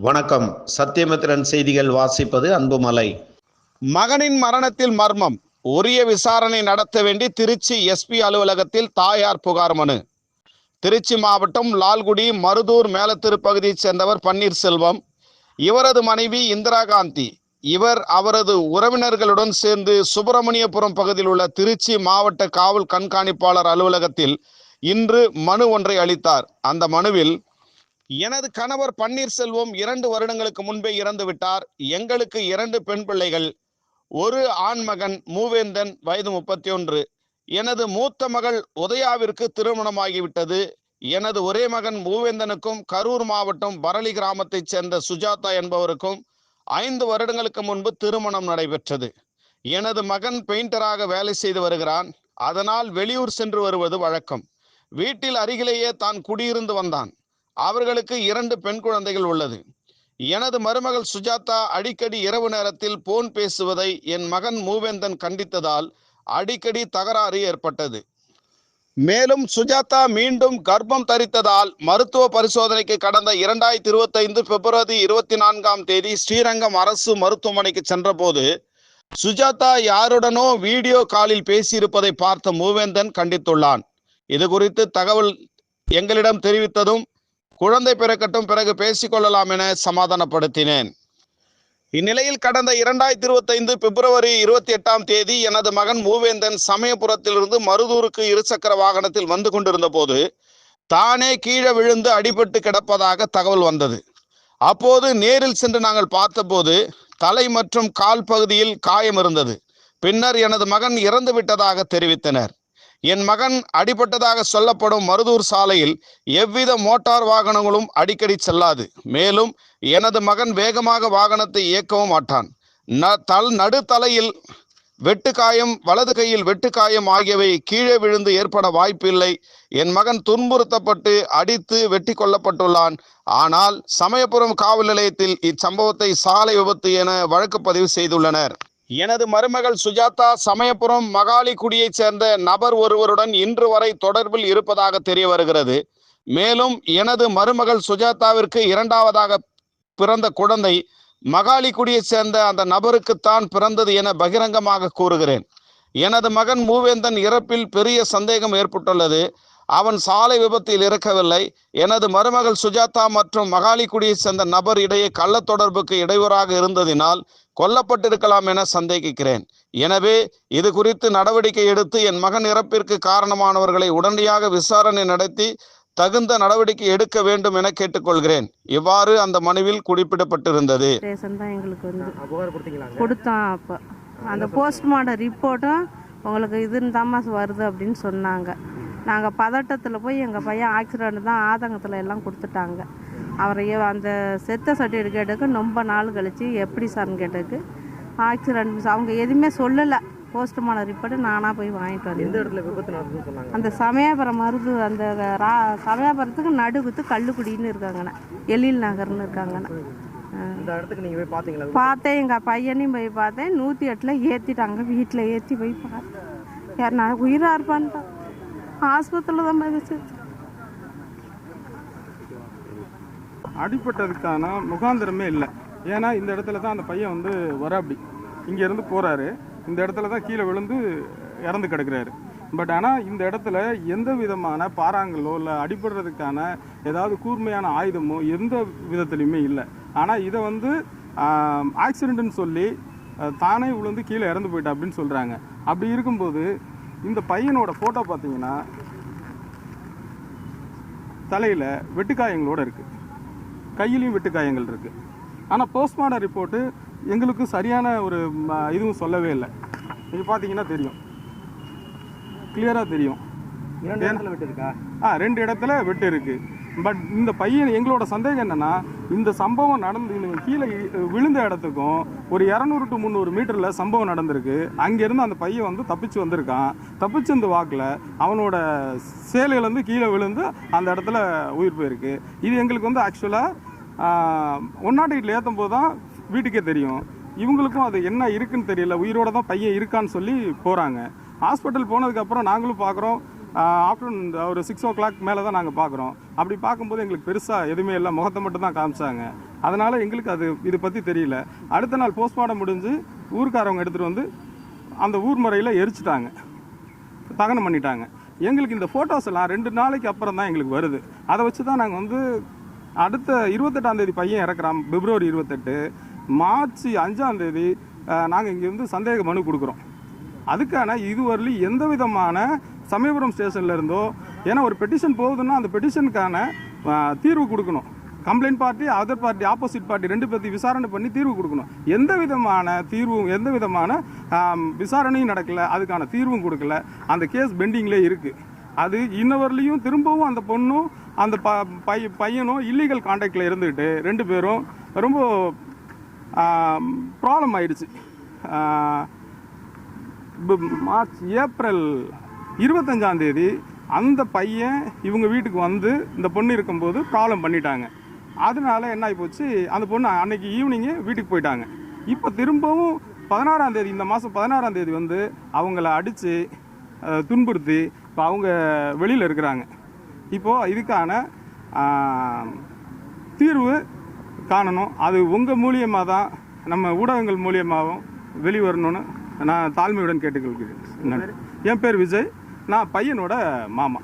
வணக்கம். சத்தியமித்திரன் செய்திகள் வாசிப்பது அன்புமலை. மகனின் மரணத்தில் மர்மம். உரிய விசாரணை நடத்த வேண்டி திருச்சி எஸ்பி அலுவலகத்தில் தாயார் புகார் மனு. திருச்சி மாவட்டம் லால்குடி மருதூர் மேலத்திரு பகுதியைச் சேர்ந்தவர் பன்னீர்செல்வம். இவரது மனைவி இந்திரா காந்தி இவர் அவரது உறவினர்களுடன் சேர்ந்து சுப்பிரமணியபுரம் பகுதியில் உள்ள திருச்சி மாவட்ட காவல் கண்காணிப்பாளர் அலுவலகத்தில் இன்று மனு ஒன்றை அளித்தார். அந்த மனுவில் எனது கணவர் பன்னீர்செல்வம் இரண்டு வருடங்களுக்கு முன்பே இறந்து விட்டார் எங்களுக்கு இரண்டு பெண் பிள்ளைகள். ஒரு ஆண் மகன் மூவேந்தன் வயது முப்பத்தி ஒன்று எனது மூத்த மகள் உதயாவிற்கு திருமணமாகிவிட்டது. எனது ஒரே மகன் மூவேந்தனுக்கும் கரூர் மாவட்டம் பரளி கிராமத்தைச் சேர்ந்த சுஜாதா என்பவருக்கும் ஐந்து வருடங்களுக்கு முன்பு திருமணம் நடைபெற்றது. எனது மகன் பெயிண்டராக வேலை செய்து வருகிறான். அதனால் வெளியூர் சென்று வருவது வழக்கம். வீட்டில் அருகிலேயே தான் குடியிருந்து வந்தான். அவர்களுக்கு இரண்டு பெண் குழந்தைகள் உள்ளது. எனது மருமகள் சுஜாதா அடிக்கடி இரவு நேரத்தில் போன் பேசுவதை என் மகன் மூவேந்தன் கண்டித்ததால் அடிக்கடி தகராறு ஏற்பட்டது. மேலும் சுஜாதா மீண்டும் கர்ப்பம் தரித்ததால் மருத்துவ பரிசோதனைக்கு கடந்த இரண்டாயிரத்தி இருபத்தைந்து பிப்ரவரி இருபத்தி நான்காம் தேதி ஸ்ரீரங்கம் அரசு மருத்துவமனைக்கு சென்றபோது சுஜாதா யாருடனோ வீடியோ காலில் பேசியிருப்பதை பார்த்த மூவேந்தன் கண்டித்துள்ளான். இது குறித்து தகவல் எங்களிடம் தெரிவித்ததும் குழந்தை பிறக்கட்டும் பிறகு பேசிக்கொள்ளலாம் என சமாதானப்படுத்தினேன். இந்நிலையில் கடந்த இரண்டாயிரத்தி இருபத்தைந்து பிப்ரவரி இருபத்தி எட்டாம் தேதி எனது மகன் மூவேந்தன் சமயபுரத்திலிருந்து மருதூருக்கு இருசக்கர வாகனத்தில் வந்து கொண்டிருந்த போது தானே கீழே விழுந்து அடிபட்டு கிடப்பதாக தகவல் வந்தது. அப்போது நேரில் சென்று நாங்கள் பார்த்தபோது தலை மற்றும் கால் பகுதியில் காயம் இருந்தது. பின்னர் எனது மகன் இறந்து விட்டதாக தெரிவித்தனர். என் மகன் அடிபட்டதாக சொல்லப்படும் மருதூர் சாலையில் எவ்வித மோட்டார் வாகனங்களும் அடிக்கடி செல்லாது. மேலும் எனது மகன் வேகமாக வாகனத்தை இயக்கவும் மாட்டான். ந தல் நடுத்தலையில் வெட்டுக்காயம் வலது கையில் வெட்டுக்காயம் ஆகியவை கீழே விழுந்து ஏற்பட வாய்ப்பில்லை. என் மகன் துன்புறுத்தப்பட்டு அடித்து வெட்டி கொல்லப்பட்டுள்ளான் ஆனால் சமயபுரம் காவல் நிலையத்தில் இச்சம்பவத்தை சாலை விபத்து என வழக்கு பதிவு செய்துள்ளனர். எனது மருமகள் சுஜாதா சமயபுரம் மகாலிக்குடியைச் சேர்ந்த நபர் ஒருவருடன் இன்று வரை தொடர்பில் இருப்பதாக தெரிய வருகிறது. மேலும் எனது மருமகள் சுஜாதாவிற்கு இரண்டாவதாக பிறந்த குழந்தை மகாலிக்குடியைச் சேர்ந்த அந்த நபருக்குத்தான் பிறந்தது என பகிரங்கமாக கூறுகிறேன். எனது மகன் மூவேந்தன் இறப்பில் பெரிய சந்தேகம் ஏற்பட்டுள்ளது. அவன் சாலை விபத்தில் இறக்கவில்லை. எனது மருமகள் சுஜாதா மற்றும் மகாலிக்குடியைச் சேர்ந்த நபர் இடையே கள்ள தொடர்புக்கு இடையூறாக இருந்ததினால் கொல்லப்பட்டிருக்கலாம் என சந்தேகிக்கிறேன். எனவே இது குறித்து நடவடிக்கை எடுத்து என் மகன் இறப்பிற்கு காரணமானவர்களை உடனடியாக விசாரணை நடத்தி தகுந்த நடவடிக்கை எடுக்க வேண்டும் என கேட்டுக்கொள்கிறேன். இவ்வாறு அந்த மனுவில் குறிப்பிடப்பட்டிருந்தது. கொடுத்தான் அப்போ. அந்த போஸ்ட்மார்ட்டம் ரிப்போர்ட்டும் உங்களுக்கு இதுன்னு தாம்மா வருது அப்படின்னு சொன்னாங்க. நாங்கள் பதட்டத்தில் போய் எங்கள் பையன் ஆக்சிடெண்ட் தான் ஆதங்கத்தில் எல்லாம் கொடுத்துட்டாங்க. அவரை அந்த செத்த சர்டிஃபிகேட்டுக்கு ரொம்ப நாள் கழித்து எப்படி சார்னு கேட்டதுக்கு ஆக்சிடெண்ட் அவங்க எதுவுமே சொல்லலை. போஸ்ட்மார்ட்டம் ரிப்போர்ட்டு நானாக போய் வாங்கிட்டு எந்த வந்தேன் இடத்துல விபத்து நடந்ததுன்னு சொன்னாங்க? அந்த சமயபுரம் மருது அந்த ரா சமயபுரத்துக்கு நடுகுத்து கள்ளுக்குடின்னு இருக்காங்கண்ணே. எழில் நகர்னு இருக்காங்கண்ணே. இந்த இடத்துக்கு நீங்க போய் பாத்தீங்களா பார்த்தேன் எங்கள் பையனையும் போய் பார்த்தேன். நூற்றி எட்டில் ஏற்றிட்டாங்க வீட்டில் ஏற்றி போய் பார்த்தேன். யார் நான் உயிராக இருப்பான்னு தான் ஆஸ்பத்திரியில் தான் மதிச்சு அடிப்பட்டதுக்கான முகாந்திரமே இல்லை. ஏன்னா இந்த இடத்துல தான் அந்த பையன் வந்து வராப்படி இங்கேருந்து போகிறாரு இந்த இடத்துல தான் கீழே விழுந்து இறந்து கிடக்குறாரு. பட் ஆனால் இந்த இடத்துல எந்த விதமான பாறாங்களோ இல்லை அடிபடுறதுக்கான ஏதாவது கூர்மையான ஆயுதமோ எந்த விதத்துலையுமே இல்லை. ஆனால் இதை வந்து ஆக்சிடென்ட்னு சொல்லி தானே விழுந்து கீழே இறந்து போயிட்டா அப்படின்னு சொல்கிறாங்க அப்படி இருக்கும்போது இந்த பையனோட ஃபோட்டோ பார்த்தீங்கன்னா தலையில் வெட்டுக்காயங்களோட இருக்குது கையிலையும் வெட்டுக்காயங்கள் இருக்குது ஆனால் போஸ்ட்மார்ட்டம் ரிப்போர்ட்டு எங்களுக்கு சரியான ஒரு இதுவும் சொல்லவே இல்லை. நீங்கள் பார்த்தீங்கன்னா தெரியும். கிளியராக தெரியும். இரண்டு இடத்துல விட்டு இருக்கா ஆ ரெண்டு இடத்துல வெட்டு இருக்குது பட் இந்த பையன் எங்களோட சந்தேகம் என்னென்னா இந்த சம்பவம் நடந்து கீழே விழுந்த இடத்துக்கும் ஒரு இரநூறு டு முந்நூறு மீட்டரில் சம்பவம் நடந்திருக்கு. அங்கேருந்து அந்த பையன் வந்து தப்பிச்சு வந்திருக்கான். தப்பிச்சு இந்த வாக்கில். அவனோட சேலையிலேருந்து கீழே விழுந்து அந்த இடத்துல உயிர் போயிருக்கு. இது எங்களுக்கு வந்து ஆக்சுவலாக ஒன் நாட் எயிட்டில் ஏற்றும் போது தான் வீட்டுக்கே தெரியும். இவங்களுக்கும் அது என்ன இருக்குன்னு தெரியல. உயிரோட தான் பையன் இருக்கான்னு சொல்லி போகிறாங்க ஹாஸ்பிட்டல் போனதுக்கப்புறம் நாங்களும் பார்க்குறோம் ஆஃப்டர்நூன் ஒரு சிக்ஸ் ஓ கிளாக் மேலே தான் நாங்கள் பார்க்குறோம் அப்படி பார்க்கும்போது எங்களுக்கு பெருசாக எதுவுமே இல்லை. முகத்தை மட்டும் தான் காமிச்சாங்க. அதனால் எங்களுக்கு அது இதை பற்றி தெரியல. அடுத்த நாள் போஸ்ட்மார்ட்டம் முடிஞ்சு ஊருக்காரவங்க எடுத்துகிட்டு வந்து அந்த ஊர் முறையில் எரிச்சிட்டாங்க. தகனம் பண்ணிட்டாங்க. எங்களுக்கு இந்த ஃபோட்டோஸ் எல்லாம் ரெண்டு நாளைக்கு அப்புறம் தான் எங்களுக்கு வருது. அதை வச்சு தான் நாங்கள் வந்து அடுத்த இருபத்தெட்டாம் தேதி பையன் இறக்குறான். பிப்ரவரி இருபத்தெட்டு. மார்ச் அஞ்சாந்தேதி நாங்கள் இங்கேருந்து சந்தேக மனு கொடுக்குறோம். அதுக்கான இதுவரையிலும் எந்த விதமான சமயபுரம் ஸ்டேஷனில் இருந்தோ ஏன்னா ஒரு பெட்டிஷன் போகுதுன்னா அந்த பெட்டிஷனுக்கான தீர்வு கொடுக்கணும். Complaint party other party opposite party ரெண்டு பேர்த்தையும் விசாரணை பண்ணி தீர்வு கொடுக்கணும். எந்த விதமான தீர்வும் எந்த விதமான விசாரணையும் நடக்கல அதுக்கான தீர்வும் கொடுக்கல. அந்த கேஸ் பெண்டிங்லேயே இருக்குது அது இன்னவர்லேயும் திரும்பவும் அந்த பொண்ணும் அந்த ப பைய பையனும் இல்லீகல் காண்டாக்டில் இருந்துக்கிட்டு ரெண்டு பேரும் ரொம்ப ப்ராப்ளம் ஆயிடுச்சு. மார்ச் ஏப்ரல் இருபத்தஞ்சாம் தேதி அந்த பையன் இவங்க வீட்டுக்கு வந்து இந்த பொண்ணு இருக்கும்போது ப்ராப்ளம் பண்ணிட்டாங்க. அதனால என்ன ஆகி போச்சு? அந்த பொண்ணு அன்னைக்கு ஈவினிங்கு வீட்டுக்கு போயிட்டாங்க. இப்போ திரும்பவும் பதினாறாம் தேதி இந்த மாதம் பதினாறாம் தேதி வந்து அவங்கள அடித்து துன்புறுத்தி இப்போ அவங்க வெளியில் இருக்கிறாங்க. இப்போது இதுக்கான தீர்வு காணணும். அது உங்கள் மூலியமாக தான் நம்ம ஊடகங்கள் மூலியமாகவும் வெளிவரணும்னு நான் தாழ்மையுடன் கேட்டுக்கொள்கிறேன். என் பேர் விஜய். நான் பையனோட மாமா.